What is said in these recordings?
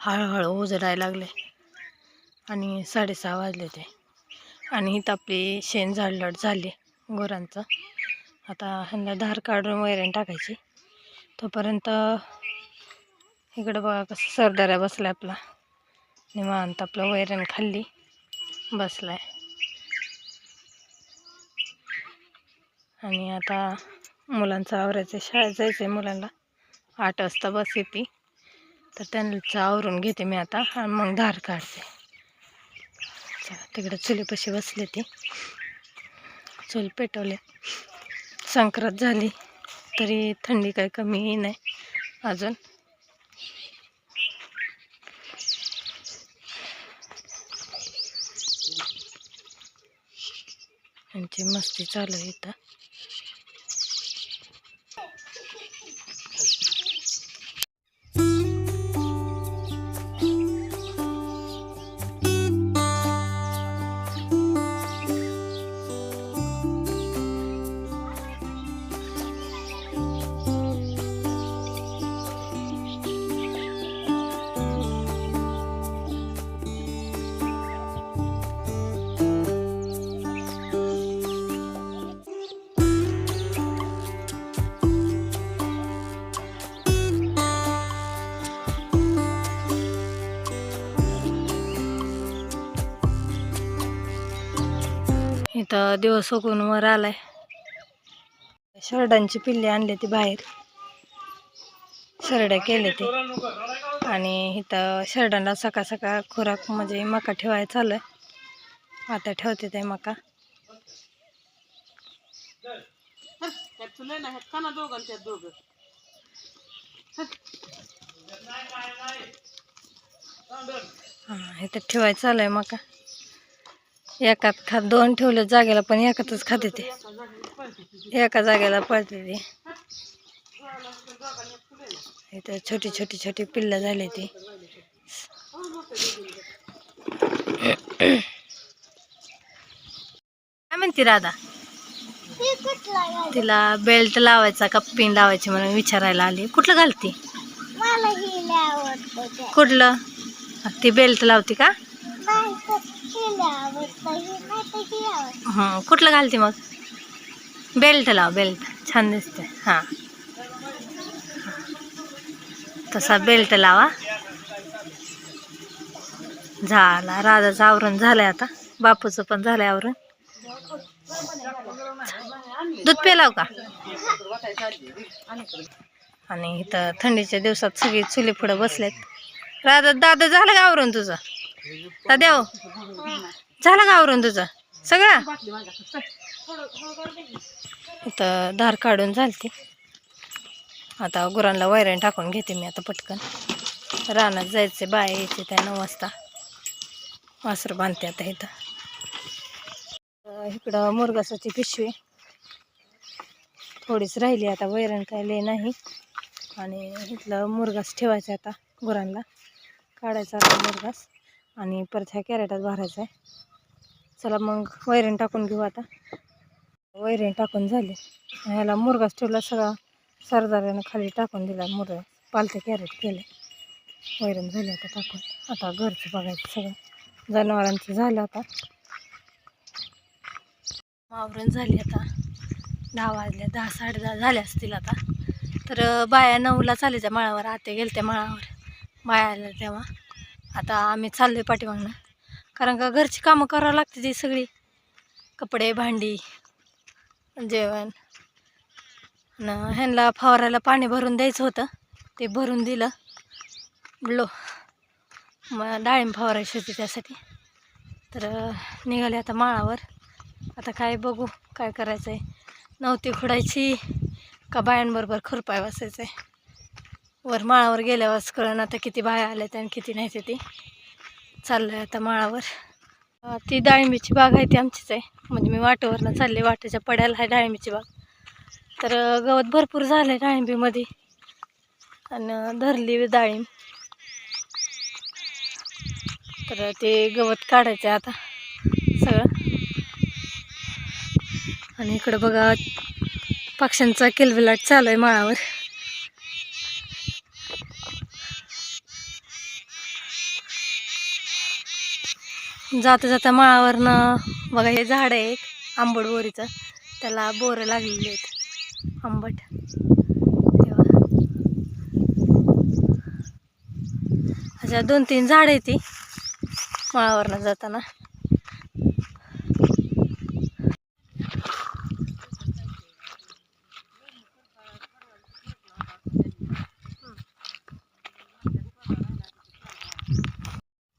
हळूहळू उजडायला लागले. आणि साडेसहा वाजले ते. आणि इथं आपली शेण झाडलट झाली गुरांचं. आता ह्यांना धार काढून वैरण टाकायची. तोपर्यंत इकडं बघा कसं सरदाऱ्या बसला आपला. निवांत आपलं वैरण खाल्ली बसलाय. आणि आता मुलांचं आवरायचं शाळेत जायचं आहे मुलांना. आठ वाजता बस येते. तर त्यांचं आवरून घेते मी आता. आणि मग धार काढते. चला तिकडं चुलीपाशी बसले ते. चूल पेटवले. संक्रांत झाली. तरी थंडी काही कमी नाही अजून. त्यांची मस्ती चालू आहे इथं. तर दिवस उगून वर आलाय. शरडांची पिल्ली आणले ती बाहेर. शरड्या केले ते. आणि इथं शरडांना सकाळ सकाळ खुराक म्हणजे मका ठेवायला चालू आहे आता ठेवते ते मका. हां इथं ठेवायचं चालू आहे मका. एकात खा दोन ठेवले जागेला पण एकातच खाते ते. एका जागेला पळते ते. इथं छोटी छोटी छोटी पिल्लं झाली ती. काय म्हणते राधा? तिला बेल्ट लावायचा का पिन लावायची म्हणून विचारायला आली. कुठलं घालती. कुठलं? ती बेल्ट लावती का नाही तर हिला आवडतं ही कुठलं घालते मग? बेल्ट लाव बेल्ट छान दिसते हां. तसा बेल्ट लावा. झाला राधाचं आवरण झालंय आता. बापूचं पण झालंय आवरण. दूध पेलाव का? आणि इथं थंडीच्या दिवसात सगळी चुली पुढं बसलेत. राधा दादा झालं का आवरून तुझं? देव. झालं का आवरून तुझं? सगळं? इथं धार काढून झालती. आता गुरांना वैरण टाकून घेते मी आता पटकन. रानात जायचे बाय यायचे त्या नऊ वाजता. वासर बांधते आता इथं. इकडं मुरगासाची पिशवी. थोडीच राहिली आता वैरण काय लय नाही. आणि इथलं मुरगास ठेवायचं आता गुरांना. काढायचा आता मुरगास. आणि परत ह्या कॅरेटात भरायचं आहे. चला मग वैरण टाकून घेऊ आता. वैरण टाकून झाले. ह्याला मुरगाच ठेवला सगळा सरदारानं खाली टाकून दिला. मुर पालथे कॅरेट केले. वैरण झाले आता टाकून. आता घरचं बघायचं सगळं. जनावरांचं झालं आता. मावरण झाली आता. दहा वाजल्या दहा साडे दहा झाले असतील आता. तर बाया नऊला चालायच्या माळावर. आते गेले त्या माळावर. बाया आल्या तेव्हा. आता आम्ही चाललोय पाठीमागनं. कारण का घरची कामं करावं लागते ती सगळी. कपडे भांडी जेवण. न ह्यांना फवारायला पाणी भरून द्यायचं होतं. ते भरून दिलं. लो. मग डाळिंब फवारायची होती त्यासाठी. तर निघाले आता माळावर. आता काय बघू काय करायचं आहे नव्हती खुडायची. का बायांबरोबर खुरपाय वाचायचं आहे वर माळावर गेल्यावरच कळण आता किती बाया आल्या आणि किती नाही ते. ती चाललं आहे आता माळावर. ती डाळिंबीची बाग आहे ती आमचीच आहे. म्हणजे मी वाटेवरनं चालले वाटेच्या पड्याला आहे डाळिंबीची बाग. तर गवत भरपूर झालं आहे डाळिंबीमध्ये. आणि धरली डाळिंब. तर ते गवत काढायचं आहे आता सगळं. आणि इकडं बघा पक्ष्यांचा किलबिलाट चालू आहे माळावर. जाता जाता माळावरनं बघा हे झाड आहे एक आंबट बोरीचं. त्याला बोरं लागलेली आहेत. आंबट. अच्छा दोन तीन झाड आहे ती माळावरनं जाताना.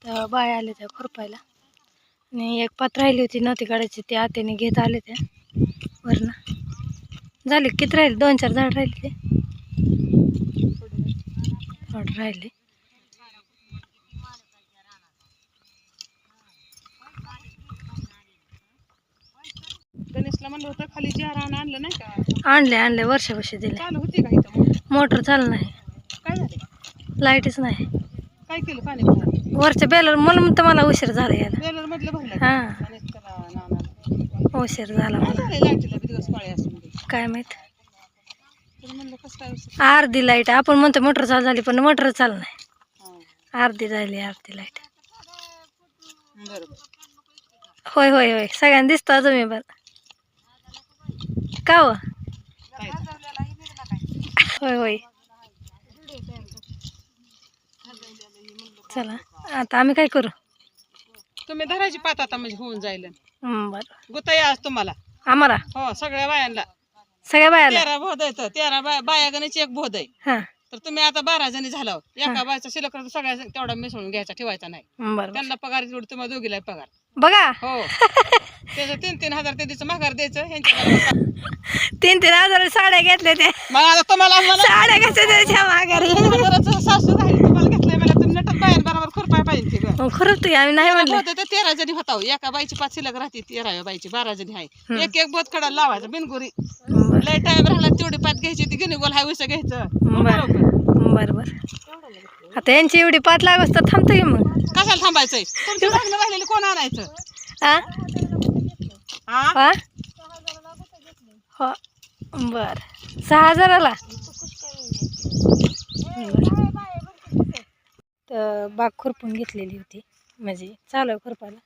तेव्हा बाय आले त्या खुरपायला. आणि एक पात राहिली होती नव्हती काढायची ती आत्याने घेत आले त्या वरनं. झाले किती राहिले? दोन चार झाड राहिले ते. राहिले. म्हणलं होतं खाली जी आणलं आणलं नाही का? आणले आणले वर्षापाशी दिले. चालू होती का इथं? मोटर? चालू नाही. काय झालं? लाईटच नाही. काय केलं पाणी? वरच्या बेलर मला म्हणतं मला उशीर झाला मधलं भरलं हा आणि त्याला नाना उशीर झाला काय मला. झालंय लाईटीला बी दिवस पाळी असून बी? काय माहीत? तर म्हणलं कसं काय विषय? अर्धी लाइट. आपण म्हणतो मोटर चालू झाली पण मोटर चालू नाही. हा. अर्धी झाली अर्धी लाइट. होय होय होय. सगळ्यांना दिसता तुम्ही पण. का हो? काय? होय होय. चला आता आम्ही काय करू? तुम्ही धरायची पात आता म्हणजे होऊन जाईल. हं, बरं. गुताई आज तुम्हाला. आम्हाला? हो सगळ्या बायांना. सगळ्या बायाला? तेरा बोध आहे तर तेरा बाया बाया गणेश एक बोध आहे. हां. तर तुम्ही आता बारा जणी झाला आहोत. एका बायचा शिल्लक सगळ्या तेवढा मिसळून घ्यायचा ठेवायचा नाही. बरं बरं त्यांना पगार तेवढी तुम्हाला दोघीला पगार. बघा. हो. त्याचं तीन तीन हजार ते दिवचं माघार द्यायचं ह्यांच्या तीन तीन हजार साड्या घेतल्या त्या. मग आता तुम्हाला साड्या घेतल्या त्याच्या माघारी हजाराचं सासू राहील तुम्हाला घेतलंय मला तुम्ही नटत बाहेर बरोबर खुरपाय ते खरंच आम्ही नाही म्हणलं. होतं तर तेरा जणी होता हो. एका बाईची पाच शिल्लक राहते तेरा बाईची बारा जणी आहे एक एक बोत कडा लावायचा बिनगुरी. लय टाइम राहिला तेवढी पात घ्यायची ती गिनी गोल हाय घ्यायचं. मग बरं. बरोबर. बरं बरं. आता यांची एवढी पाच लाख असतात थांबतो की मग? कशाला थांबायचंय? तुमच्या लग्न कोण आणायचं? हा हा हा हो. बर. सहा हजाराला? बरं. तर बाग खुरपून घेतलेली होती. म्हणजे चालू आहे खुरपायला.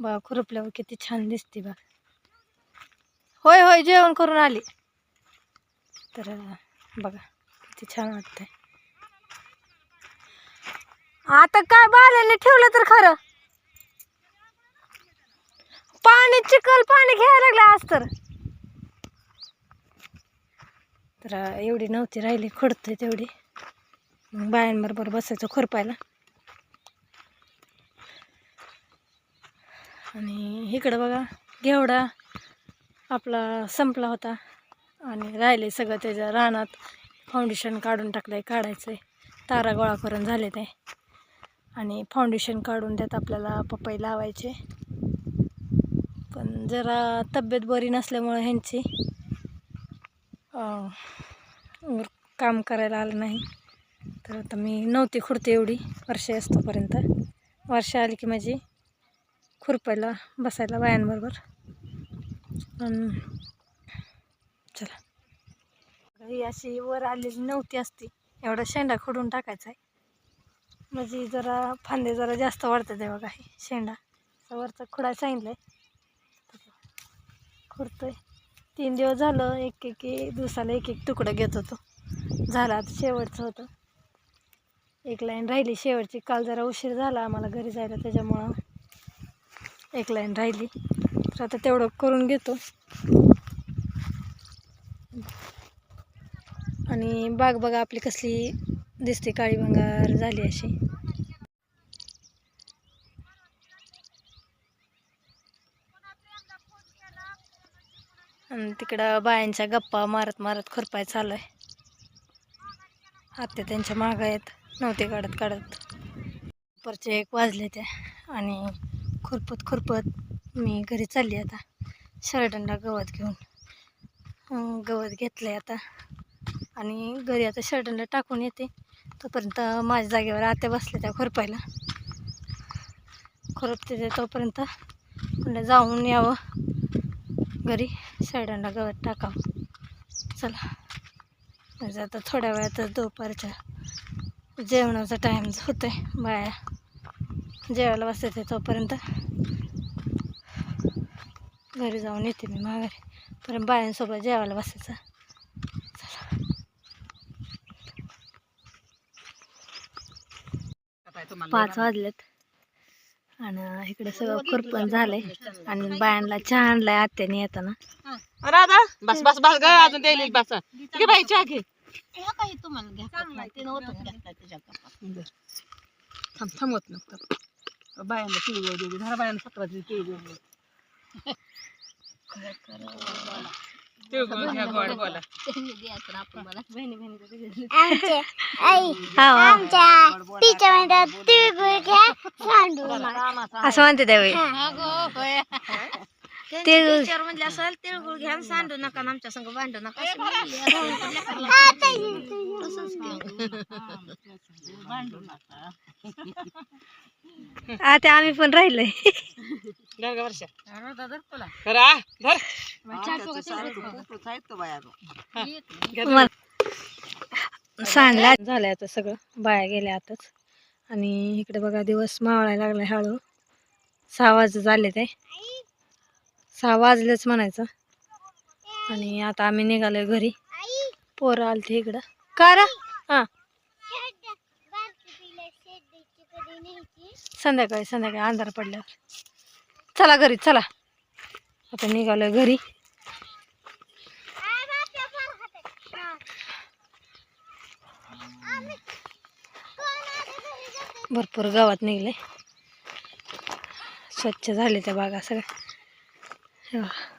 बाग खुरपल्यावर किती छान दिसते बाग. होय होय जेवण करून आली. तर बघा किती छान वाटतंय. आता काय बाल्याने ठेवलं तर खरं? पाणी चिखल पाणी घ्यायला लागलं आज तर. तर एवढी नव्हती राहिली खोडतोय तेवढी. मग बायांबरोबर बसायचं खुरपायला. आणि इकडं बघा घेवडा आपला संपला होता. आणि राहिले सगळं त्याच्या रानात. फाउंडेशन काढून टाकलं आहे काढायचं आहे तारा गोळा करून झाले ते. आणि फाउंडेशन काढून त्यात आपल्याला पपई लावायचे. पण जरा तब्येत बरी नसल्यामुळं ह्यांची काम करायला आलं नाही. तर आता मी नव्हती खुडते एवढी वर्ष असतोपर्यंत. वर्ष आली की माझी खुरपायला बसायला बायांबरोबर चला. ही अशी वर आलेली नव्हती असती. एवढा शेंडा खोडून टाकायचा आहे म्हणजे जरा फांदे जरा जास्त वाढतात आहे बघा हे शेंडा. वरचा खुडा सांगितलं आहे खुरतोय. तीन दिवस झालं एक एक एक दिवसाला एक एक तुकडं घेत होतो. झालं आता शेवटचं होतं. एक लाईन राहिली शेवटची. काल जरा उशीर झाला आम्हाला घरी जायला त्याच्यामुळं एक लाईन राहिली. तर आता तेवढं करून घेतो. आणि बाग बघा आपली कसली दिसते काळी भंगार झाली अशी. आणि तिकडं बायांच्या गप्पा मारत मारत खुरपाय चालू आहे. आत्या त्यांच्या मागं आहेत. नव्हते काढत काढत. परचे एक वाजले ते आणि खुरपत खुरपत मी घरी चालली आता. शर्टनला गवत घेऊन. गवत घेतलं आहे आता. आणि घरी आता शर्टनला टाकून येते. तोपर्यंत माझ्या जागेवर आत्या बसल्या त्या खुरपायला. खुरपते ते तोपर्यंत म्हणलं जाऊन यावं. घरी शर्टनला गवत टाकावं. चला. म्हणजे आता थोड्या वेळातच दुपारच्या जेवणाचा टाईम होतोय बाया जेवायला बसायचं तोपर्यंत. घरी जाऊन येते मी माघारी. परत बायांसोबत जेवायला बसायचं. पाच वाजलेत. आणि इकडे सगळं खुरपण झालंय. आणि बायांना चहा आणलाय आत्याने येताना. राधा बस बस बस अजून बस. बाई चहा घे. काही तुम्हाला? घ्या तिनं ओतून घेतला तुझ्या कपात. थांब थांबवत नको बायांना तिळगुळ देऊ दे. घरा बायांना सतराची तिळगुळ देऊ. तिळगुळ घ्या गोड बोला. बहिणी बहिणी आमच्या आई हा. आमच्या टीचर म्हणतात तिळगुळ घ्या सांडू नका. असं म्हणते त्यावेळी. ते टीचर म्हणले असेल तिळगुळ घ्या आणि सांडू नका आणि आमच्या संग भांडू नका असं म्हणली. तसंच की. आता आम्ही पण राहिलोय. मला सांडला. झालंय आता सगळं. बाया गेल्या आताच. आणि इकडे बघा दिवस मावळायला लागलाय हळू. सहा वाज झाले ते. सहा वाजलेच म्हणायचं. आणि आता आम्ही निघालोय घरी. पोरं आलते इकडं. का हां. संध्याकाळी संध्याकाळी अंधार पडल्यावर. चला घरी चला. आता निघालोय घरी. भरपूर गावात निघले. स्वच्छ झाले त्या बागा सगळ्या. हे बघा.